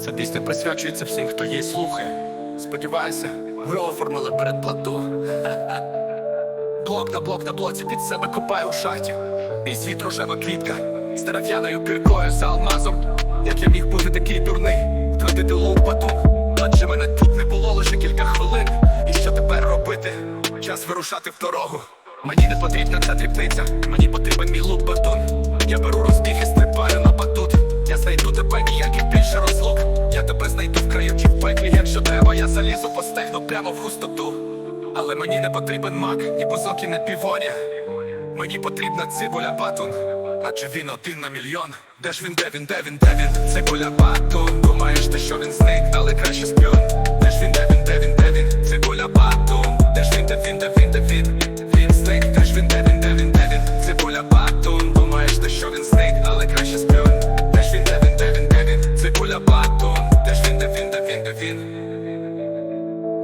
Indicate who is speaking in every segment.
Speaker 1: Ця пісня присвячується всім, хто її слухає. Сподіваюся, ви оформили передплату. Блок на блок на блоці під себе копаю у шахті. Мій світ рожева квітка з дерев'яною кіркою за алмазом. Як я міг бути такий дурний, втратити лопату. Адже мене тут не було лише кілька хвилин. І що тепер робити? Час вирушати в дорогу. Мені не потрібна ця дрібниця, мені потрібен мій лук батун. Я беру розбіг і прямо в густоту. Але мені не потрібен мак, ні бузок, і не півоня. Мені потрібна цибуля батун, адже він один на мільйон. Де ж він, де він, де він, де він? Цибуля батун. Думаєш, ти що він зник, але краще спюн. Де ж він, де він, де він,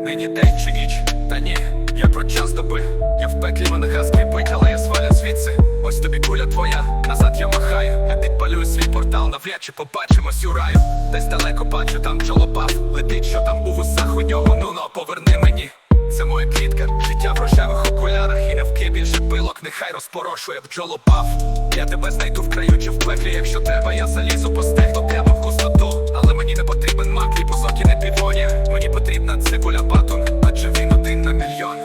Speaker 1: Нині день чи ніч, та ні, я про час доби. Я в пеклі мене газ кипить, але я сваля звідси. Ось тобі куля твоя, назад я махаю. Я підпалюю свій портал, навряд чи побачимось у раю. Десь далеко бачу, там чолопав Летить, що там у вусах у нього, ну но поверни мені. Це моя клітка, життя в рожевих окулярах І навки більше пилок, нехай розпорошує бджолопав Я тебе знайду в краю чи в пеклі, якщо треба, я залізу по стегну прямо в густоту Але мені не потрібен мак, і Мені потрібна цибуля батун, адже він один на мільйон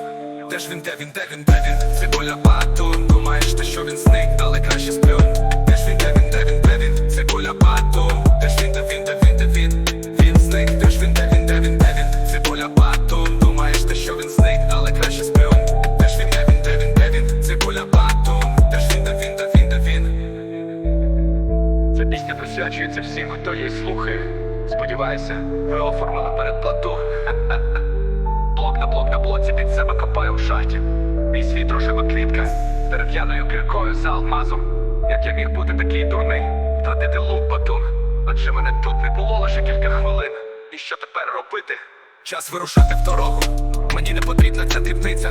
Speaker 1: Де ж він, де він, де він, де він? Цибуля батун Думаєш ти, що він зник, але краще сплюнь Де ж він, де він, де він, де він? Цибуля батун Де ж він, де він, де він, де він? Він зник, де ж він, де він, де він, де він? Цибуля батун Думаєш ти, що він зник, але краще сплюнь Де ж він, де він, де він, де він? Цибуля батун Де ж він, де він, де він, де він? Ця пісня присвячується всім, хто її слухає. Сподіваюся, ви оформили передплату. Блок на блок на блоці під себе копаю в шахті. Мій світ рожева клітка дерев'яною кіркою за алмазом. Як я міг бути такий дурний, втратити лук батун. Адже мене тут не було лише кілька хвилин. І що тепер робити? Час вирушати в дорогу. Мені не потрібна ця дрібниця,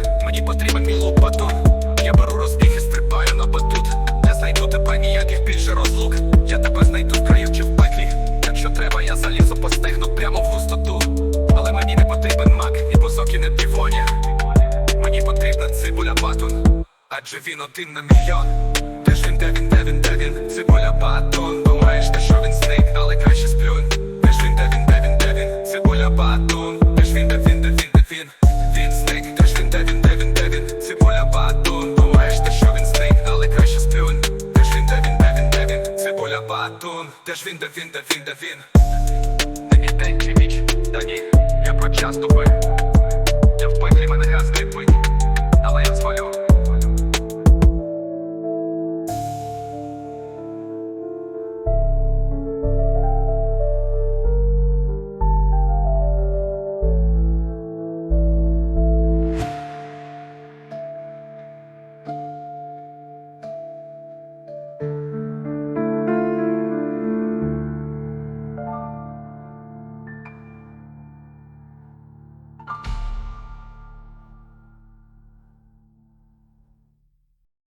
Speaker 1: цибуля батун, адже він один на мільйон. Де ж він, де він, де він, де він? Батун. Думаєш, ти що він зник, але краще сплюнь. Де він, де він, де він, де він? Цибуля він, де він, де він, зник, де він, де він, де він, де він? Батун. Думаєш, ти що він зник, але краще сплюнь. Де він, де він, де він, де він? Цибуля він, де він, де він, де він? Нині день чи ніч, та ні, я про час доби